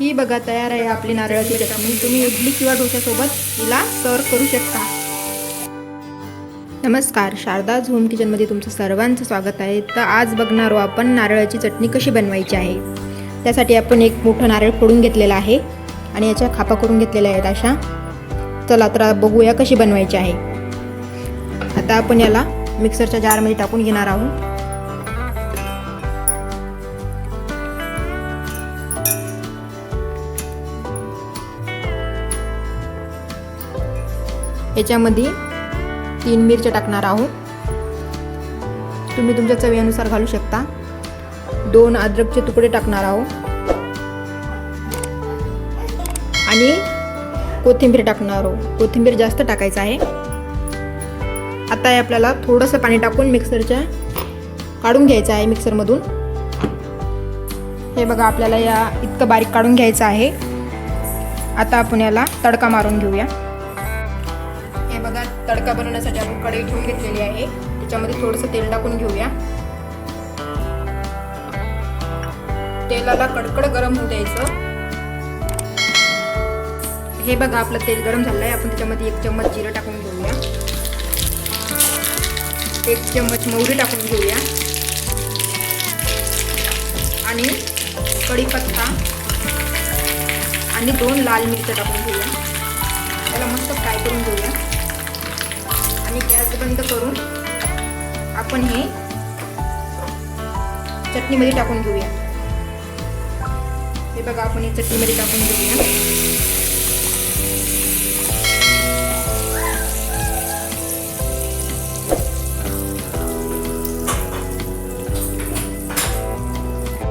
ही बघा तयार आहे आपली नारळाची चटणी. तुम्ही इडली किंवा डोश्यासोबत हिला सर्व करू शकता. नमस्कार शारदा झोम किचनमध्ये तुमचं सर्वांचं स्वागत आहे. तर आज बघणार आहोत आपण नारळाची चटणी कशी बनवायची आहे. त्यासाठी आपण एक मोठं नारळ फोडून घेतलेलं आहे आणि याच्या खापा करून घेतलेल्या आहेत अशा. चला तर बघूया कशी बनवायची आहे. आता आपण याला मिक्सरच्या जारमध्ये टाकून घेणार आहोत. याच्यामध्ये तीन मिरच्या टाकणार आहोत. तुम्ही तुमच्या चवीनुसार घालू शकता. दोन अद्रकचे तुकडे टाकणार आहोत. आणि कोथिंबीर टाकणार आहोत. कोथिंबीर जास्त टाकायचं आहे. आता हे आपल्याला थोडंसं पाणी टाकून मिक्सरच्या काढून घ्यायचं आहे मिक्सरमधून. हे बघा आपल्याला या इतकं बारीक काढून घ्यायचं आहे. आता आपण याला तडका मारून घेऊया. तडका बनवण्यासाठी आपण कढई ठेवून घेतलेली आहे. त्याच्यामध्ये थोडंसं तेल टाकून घेऊया. तेलाला कडकड गरम होऊ द्यायचं. हे बघा आपलं तेल गरम झालं आहे आपण त्याच्यामध्ये एक चम्मच जिरं टाकून घेऊया. एक चम्मच मोहरी टाकून घेऊया. आणि कढीपत्ता आणि दोन लाल मिरच्या टाकून घेऊया. त्याला मस्त फ्राय करून घेऊया. आणि गॅस बंद करून आपण हे चटणीमध्ये टाकून घेऊया. हे बघा आपण हे चटणीमध्ये टाकून घेऊया.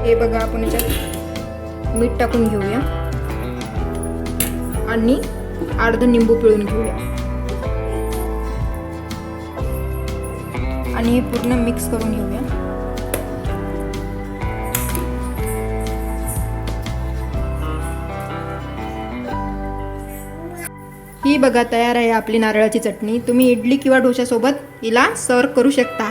हे बघा आपण याच्यात मीठ टाकून घेऊया. आणि अर्ध निंबू पिळून घेऊया. आणि हे पूर्ण मिक्स करून घेऊया. ही बघा तयार आहे आपली नारळाची चटणी. तुम्ही इडली किंवा डोश्यासोबत हिला सर्व करू शकता.